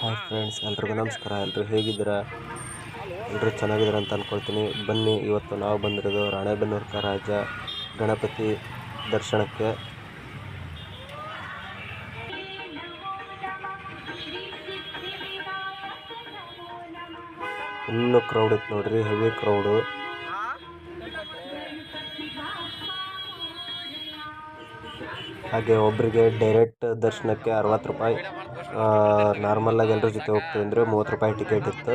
Hi friends ಎಲ್ರಿಗೂ ನಮಸ್ಕಾರ. ಎಲ್ಲರೂ ಹೇಗಿದ್ದೀರಾ? ಎಲ್ಲರೂ ಚೆನ್ನಾಗಿದ್ದೀರ ಅಂತ ಅಂದ್ಕೊಳ್ತೀನಿ ಬನ್ನಿ, ಇವತ್ತು ನಾವು ಬಂದಿರೋದು ರಾಣೆಬೆನ್ನೂರು ರಾಜ ಗಣಪತಿ ದರ್ಶನಕ್ಕೆ. ಇನ್ನೂ ಕ್ರೌಡ್ ಇತ್ತು ನೋಡ್ರಿ ಹೆವಿ ಕ್ರೌಡು ಹಾಗೆ ಒಬ್ಬರಿಗೆ ಡೈರೆಕ್ಟ್ ದರ್ಶನಕ್ಕೆ ಅರವತ್ತು ರೂಪಾಯಿ. ನಾರ್ಮಲಾಗಿ ಎಲ್ಲರ ಜೊತೆ ಹೋಗ್ತೀವಿ ಅಂದರೆ ಮೂವತ್ತು ರೂಪಾಯಿ ಟಿಕೆಟ್ ಇತ್ತು.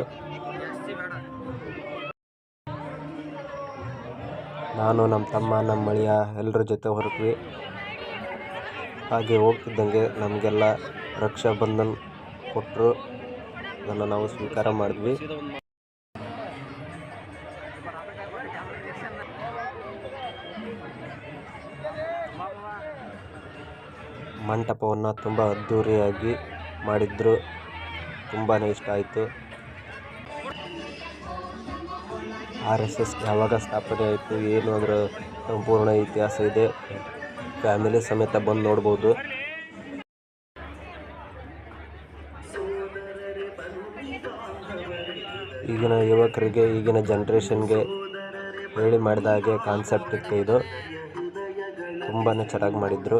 ನಾನು ನಮ್ಮ ತಮ್ಮ ನಮ್ಮ ಮಳಿಯ ಎಲ್ಲರ ಜೊತೆ ಹೊರಟ್ವಿ. ಹಾಗೆ ಹೋಗ್ತಿದ್ದಂಗೆ ನಮಗೆಲ್ಲ ರಕ್ಷಾಬಂಧನ್ ಕೊಟ್ಟರು ಅದನ್ನು ನಾವು ಸ್ವೀಕಾರ ಮಾಡಿದ್ವಿ. ಮಂಟಪವನ್ನು ತುಂಬ ಅದ್ಧೂರಿಯಾಗಿ ಮಾಡಿದ್ರು. ತುಂಬಾ ಇಷ್ಟ ಆಯಿತು. ಆರ್ ಎಸ್ ಎಸ್ ಯಾವಾಗ ಸ್ಥಾಪನೆ ಆಯಿತು, ಏನು ಅದರ ಸಂಪೂರ್ಣ ಇತಿಹಾಸ ಇದೆ, ಫ್ಯಾಮಿಲಿ ಸಮೇತ ಬಂದು ನೋಡ್ಬೋದು. ಈಗಿನ ಯುವಕರಿಗೆ, ಈಗಿನ ಜನ್ರೇಷನ್ಗೆ ಹೇಳಿ ಮಾಡಿದ ಹಾಗೆ ಕಾನ್ಸೆಪ್ಟ್ ಇತ್ತು ಇದು. ತುಂಬಾ ಚೆನ್ನಾಗಿ ಮಾಡಿದರು.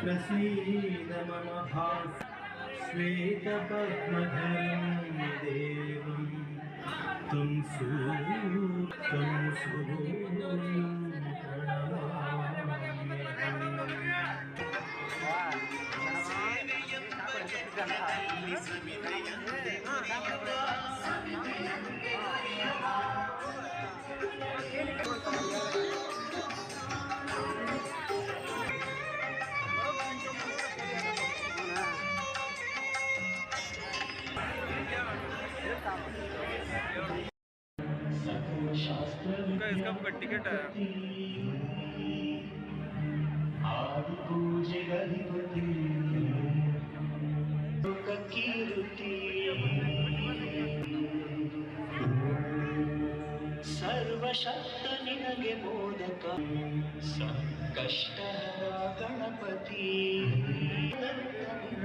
प्रसीद मम भास श्वेतपद्मधरं देवं। त्वं सू त्वं सू। ನಮ್ಗೆ ಟಿಕೆಟ್ ಸರ್ವಶಕ್ತ ನಿನಗೆ ಮೋದಕ. ಸಂಕಷ್ಟ ಗಣಪತಿ. ನಂತ